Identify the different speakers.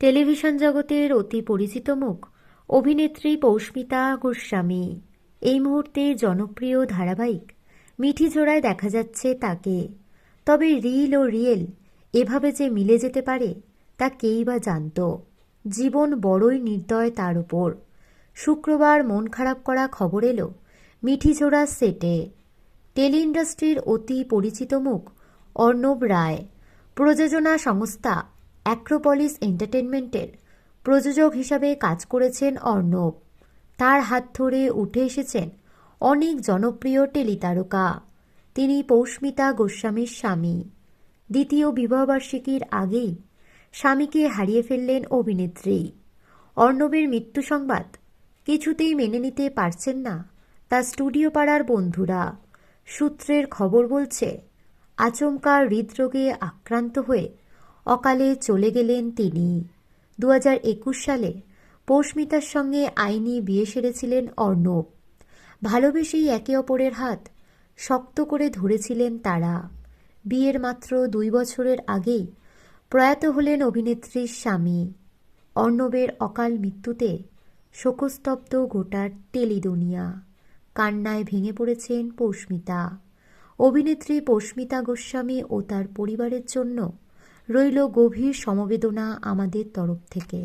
Speaker 1: Television জগতের অতি পরিচিত মুখ, অভিনেত্রী পৌষ্মিতা গোস্বামী। এই মুহূর্তে জনপ্রিয় ধারাবাহিক, মিঠি জোড়ায় দেখা যাচ্ছে তাকে। তবে রিল ও রিয়েল, এভাবে যে মিলে যেতে পারে, তা কেই বা জানত? জীবন বড়ই নির্দয় তার উপর। শুক্রবার মন খারাপ করা খবর এলো মিঠি জোড়ার সেটে। টেলি ইন্ডাস্ট্রির অতি পরিচিত মুখ অর্ণব রায়, প্রযোজনা সংস্থা অ্যাক্রোপলিস এন্টারটেনমেন্টের প্রযোজক হিসাবে কাজ করেছেন অর্ণব। তার হাত ধরে উঠে এসেছেন অনেক জনপ্রিয় টেলিতারকা। তিনি পৌষ্মিতা গোস্বামীর স্বামী। দ্বিতীয় বিবাহবার্ষিকীর আগেই স্বামীকে হারিয়ে ফেললেন অভিনেত্রী। অর্ণবের মৃত্যু সংবাদ কিছুতেই মেনে নিতে পারছেন না তা স্টুডিও পাড়ার বন্ধুরা। সূত্রের খবর বলছে, আচমকা হৃদরোগে আক্রান্ত হয়ে অকালে চলে গেলেন তিনি। দু সালে পৌষ্মিতার সঙ্গে আইনি বিয়ে সেরেছিলেন অর্ণব। ভালোবেসেই একে অপরের হাত শক্ত করে ধরেছিলেন তারা। বিয়ের মাত্র দুই বছরের আগেই প্রয়াত হলেন অভিনেত্রীর স্বামী। অর্ণবের অকাল মৃত্যুতে শোকস্তব্ধ গোটার টেলি দুনিয়া কান্নায় ভেঙে পড়েছেন পৌষ্মিতা। অভিনেত্রী পৌষ্মিতা গোস্বামী ও তার পরিবারের জন্য রইল গভীর সমবেদনা আমাদের তরফ থেকে।